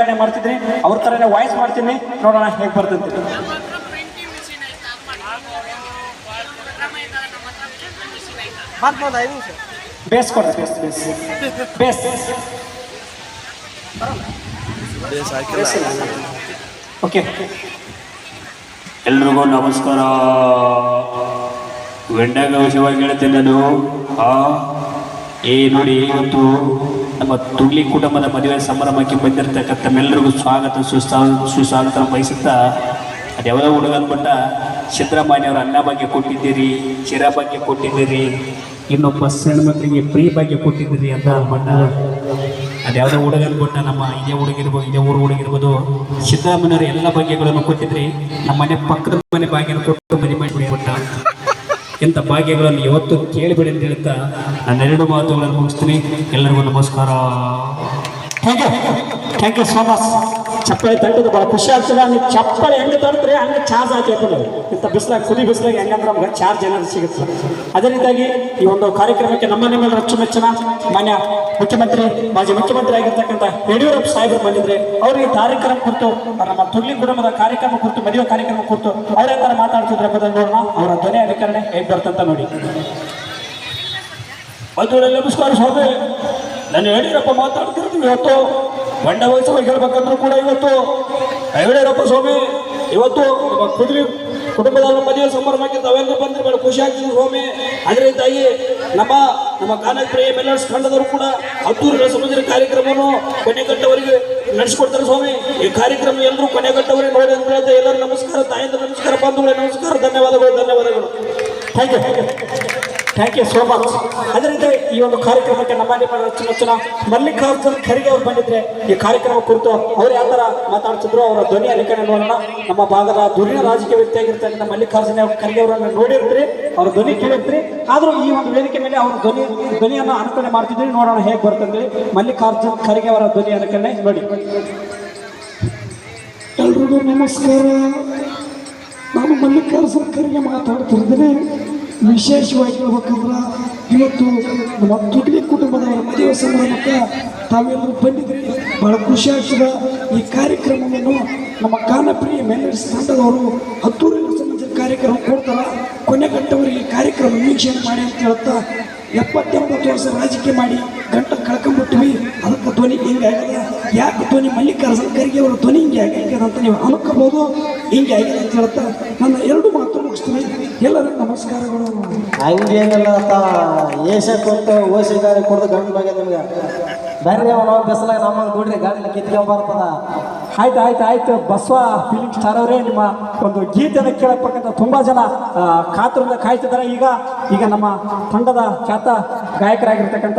ಕಡೆ ಮಾಡ್ತಿದ್ರಿ. ಅವ್ರ ತರನೇ ವಾಯ್ಸ್ ಮಾಡ್ತೀನಿ. ನೋಡೋಣ ಹೇಗೆ ನಿಮಿಷ. ಬೇಸ್ ಕೊಡ್ರಿ ಬೇಸ್ ಬೇಸ್ ಬೇಸ್ ಓಕೆ ಎಲ್ರಿಗೂ ನಮಸ್ಕಾರ. ವೆಂಡಾಗ ವಿಷಯವಾಗಿ ಹೇಳ್ತೀನಿ ನಾನು. ಆ ಏ ನೋಡಿ ಇವತ್ತು ನಮ್ಮ ತುಗ್ಲಿ ಕುಟುಂಬದ ಮದುವೆ ಸಂಭ್ರಮಕ್ಕೆ ಬಂದಿರತಕ್ಕಂಥ ಎಲ್ಲರಿಗೂ ಸ್ವಾಗತ ಸುಸ್ವಾಗತ ಸುಸ್ವಾಗತ ಬಯಸುತ್ತಾ ಅದ್ಯಾವುದೋ ಹುಡುಗ ಅಂದ್ಬಿಟ್ಟ ಸಿದ್ದರಾಮಯ್ಯ ಅವರ ಅನ್ನ ಬಗ್ಗೆ ಕೊಟ್ಟಿದ್ದೀರಿ ಚಿರ ಬಗ್ಗೆ ಕೊಟ್ಟಿದ್ದೀರಿ, ಇನ್ನೊಬ್ಬ ಹೆಣ್ಮಕ್ಳಿಗೆ ಪ್ರೀ ಬಗ್ಗೆ ಕೊಟ್ಟಿದ್ದೀರಿ ಅಂತ ಅಂದ್ಬಿಟ್ಟ. ಅದ್ಯಾವುದೋ ಹುಡುಗ ಅಂದ್ಬಿಟ್ಟ, ನಮ್ಮ ಇದೇ ಹುಡುಗಿರ್ಬೋದು ಇದೇ ಊರು ಹುಡುಗಿರ್ಬೋದು ಸಿದ್ದರಾಮಯ್ಯವರು ಎಲ್ಲ ಬಗ್ಗೆಗಳನ್ನು ಕೊಟ್ಟಿದ್ರಿ ನಮ್ಮ ಮನೆ ಪಕ್ಕದ ಮನೆ ಭಾಗ್ಯನ ಕೊಟ್ಟು ಮನೆ ಮಾಡಿ ಬಿಟ್ಟ ಇಂಥ ಭಾಗ್ಯಗಳನ್ನು ಯಾವತ್ತೂ ಕೇಳಿಬಿಡಿ ಅಂತ ಹೇಳ್ತಾ ನನ್ನೆರಡು ಮಾತುಗಳನ್ನು ಮುಗಿಸ್ತೀನಿ. ಎಲ್ಲರಿಗೂ ನಮಸ್ಕಾರ. Thank you. Thank you so much ಚಪ್ಪಲಿ ತಟ್ಟದು ಭಾಳ ಖುಷಿ ಆಗ್ತದೆ. ನೀವು ಚಪ್ಪಲಿ ಹೆಂಗೆ ತರ್ತೀರಿ ಹಂಗೆ ಚಾರ್ಜ್ ಹಾಕಿರ್ತದೆ ಇಂಥ ಬಿಸಿಲಾಗಿ ಕುದಿ ಬಿಸಿಲಾಗಿ ಹೆಂಗಂದ್ರೆ ನಮ್ಗೆ ಚಾರ್ಜ್ ಏನಾದ್ರು ಸಿಗುತ್ತೆ. ಅದೇ ರೀತಿಯಾಗಿ ಈ ಒಂದು ಕಾರ್ಯಕ್ರಮಕ್ಕೆ ನಮ್ಮ ನಿಮ್ಮೆಲ್ಲರ ಅಚ್ಚುಮೆಚ್ಚಿನ ಮಾನ್ಯ ಮುಖ್ಯಮಂತ್ರಿ, ಮಾಜಿ ಮುಖ್ಯಮಂತ್ರಿ ಆಗಿರ್ತಕ್ಕಂಥ ಯಡಿಯೂರಪ್ಪ ಸಾಹೇಬರು ಬಂದಿದ್ರೆ ಈ ಕಾರ್ಯಕ್ರಮ ಕುರಿತು ನಮ್ಮ ತುರ್ಲಿ ಕುಟುಂಬದ ಕಾರ್ಯಕ್ರಮ ಕುರಿತು, ಮದುವೆ ಕಾರ್ಯಕ್ರಮ ಕುರಿತು ಅವರೇ ತರ ಮಾತಾಡ್ತಿದ್ರೆ ನೋಡೋಣ. ಅವರ ಧ್ವನಿ ಅಧಿಕರಣೆ ಹೇಗೆ ಬರ್ತಂತ ನೋಡಿ. ಬಂಧುಗಳೇ ನಮಸ್ಕಾರ ಸ್ವಾಮಿ ನಾನು ಯಡಿಯೂರಪ್ಪ ಮಾತಾಡ್ತಿರ್ತೀವಿ ಇವತ್ತು. ಬಂಡ ವಯಸ್ಸವಾಗಿ ಹೇಳ್ಬೇಕಂದ್ರೂ ಕೂಡ ಇವತ್ತು. ಯಡಿಯೂರಪ್ಪ ಸ್ವಾಮಿ, ಇವತ್ತು ಕುದುರೆ ಕುಟುಂಬದ ಮದುವೆ ಸಂಭ್ರಮಕ್ಕೆ ತಾವೆಲ್ಲರೂ ಬಂದ್ರೆ ಬಹಳ ಖುಷಿ ಆಗ್ತದೆ ಸ್ವಾಮಿ. ಅದರಿಂದಾಗಿ ನಮ್ಮ ನಮ್ಮ ಗಾನಪ್ರಿಯ ಮೆಲ್ಲರ್ಸ್ ತಂಡದವರು ಕೂಡ ಹತ್ತೂರು ಸಮುದ್ರ ಕಾರ್ಯಕ್ರಮವನ್ನು ಕೊನೆಗಟ್ಟವರಿಗೆ ನಡೆಸಿಕೊಡ್ತಾರೆ ಸ್ವಾಮಿ. ಈ ಕಾರ್ಯಕ್ರಮ ಎಲ್ಲರೂ ಕೊನೆಗಟ್ಟವರಿಗೆ ನೋಡಿ ಅಂತ ಹೇಳ್ತಾ ಎಲ್ಲರೂ ನಮಸ್ಕಾರ ತಾಯಿಂದ ನಮಸ್ಕಾರ, ಬಂಧುಗಳೇ ನಮಸ್ಕಾರ, ಧನ್ಯವಾದಗಳು ಧನ್ಯವಾದಗಳು. Thank you thank you so much ಅದರಿಂದ ಈ ಒಂದು ಕಾರ್ಯಕ್ರಮಕ್ಕೆ ನಮ್ಮ ಚಿನ್ನ ಮಲ್ಲಿಕಾರ್ಜುನ್ ಖರ್ಗೆ ಅವ್ರು ಬಂದಿದ್ರೆ ಈ ಕಾರ್ಯಕ್ರಮ ಕುರಿತು ಅವ್ರು ಯಾವ ಥರ ಮಾತಾಡ್ತಿದ್ರು, ಅವರ ಧ್ವನಿ ಲೇಖನ ನೋಡೋಣ ನಮ್ಮ ಭಾಗದ ಧ್ವನಿಯ ರಾಜಕೀಯ ವ್ಯಕ್ತಿಯಾಗಿರ್ತಕ್ಕಂಥ ಮಲ್ಲಿಕಾರ್ಜುನ ಖರ್ಗೆ ಅವರನ್ನು ನೋಡಿರ್ತೀರಿ, ಅವ್ರ ಧ್ವನಿ ಕೇಳಿರ್ತೀರಿ. ಆದರೂ ಈ ಒಂದು ವೇದಿಕೆ ಮೇಲೆ ಅವ್ರ ಧ್ವನಿ, ಧ್ವನಿಯನ್ನು ಅನುಕರಣೆ ಮಾಡ್ತಿದ್ರಿ ನೋಡೋಣ ಹೇಗೆ ಬರ್ತಂದ್ರೆ ಮಲ್ಲಿಕಾರ್ಜುನ್ ಖರ್ಗೆ ಅವರ ಧ್ವನಿ ಅನುಕರಣೆ ನೋಡಿ. ಎಲ್ರಿಗೂ ನಮಸ್ಕಾರ. ನಾನು ಮಲ್ಲಿಕಾರ್ಜುನ್ ಖರ್ಗೆ ಮಾತಾಡ್ತಿರ್ತೀನಿ. ವಿಶೇಷವಾಗಿ ಹೇಳ್ಬೇಕಂದ್ರೆ ಇವತ್ತು ನಮ್ಮ ತುಗ್ಲಿ ಕುಟುಂಬದವರ ಮದುವೆ ಸಮಾರಂಭಕ್ಕೆ ತಾವೆಲ್ಲರೂ ಬಂದಿದ್ರಿ. ಬಹಳ ಖುಷಿ ಆಗ್ತದೆ. ಈ ಕಾರ್ಯಕ್ರಮವನ್ನು ನಮ್ಮ ಕಾನಪ್ರಿಯ ಮೆಲ್ಲರ್ಸ್ ತಂಡದವರು ಹತ್ತೂರು ಸಮಾಜ ಕಾರ್ಯಕ್ರಮ ಕೊಡ್ತಾರ. ಕೊನೆಗಟ್ಟವರಿಗೆ ಈ ಕಾರ್ಯಕ್ರಮ ವೀಕ್ಷಣೆ ಮಾಡಿ ಅಂತ ಹೇಳ್ತಾ ಎಪ್ಪತ್ತೆಂಬತ್ತು ವರ್ಷ ರಾಜಕೀಯ ಮಾಡಿ ಗಂಟ ಧ್ವನಿ ಹಿಂಗೆ ಆಗಿದೆ. ಯಾಕೆ ಧ್ವನಿ ಮಲ್ಲಿಕಾರ್ಜುನ ಖರ್ಗೆ ಅವರ ಧ್ವನಿ ಹಿಂಗೆ ಆಗ್ಯದ ಅಂತ ನೀವು ಅನ್ಕೋಬೋದು ಹಿಂಗೆ ಆಗಿದೆ ಅಂತ ಹೇಳ್ತಾ ನನ್ನ ಎರಡು ಮಾತು ಮುಗಿಸ್ತೀನಿ. ಎಲ್ಲರಿಗೂ ನಮಸ್ಕಾರಗಳು. ಹಂಗೇನಲ್ಲ ತಾ ಏಷ ಕೊಟ್ಟು ಕೊಡ್ದು ಗಂಡು ಬಗ್ಗೆ ನಿಮ್ಗೆ. ಬರ್ರಿ ಅವನು ಬಸ್ಲಾಗ ನಮ್ಮ ನೋಡ್ರಿ ಗಾಡಿ ಕಿತ್ಕೊಂಬಾರ್ತದ ಬರ್ತದ ಆಯ್ತು ಆಯ್ತು ಆಯ್ತು. ಬಸವ ಫಿಲಿಂ ಸ್ಟಾರ್ ಅವರೇ ನಿಮ್ಮ ಒಂದು ಗೀತೆಯನ್ನು ಕೇಳಬೇಕಂತ ತುಂಬ ಜನ ಕಾತುರದಿಂದ ಕಾಯ್ತಿದ್ದಾರೆ. ಈಗ ಈಗ ನಮ್ಮ ತಂಡದ ಖ್ಯಾತ ಗಾಯಕರಾಗಿರ್ತಕ್ಕಂಥ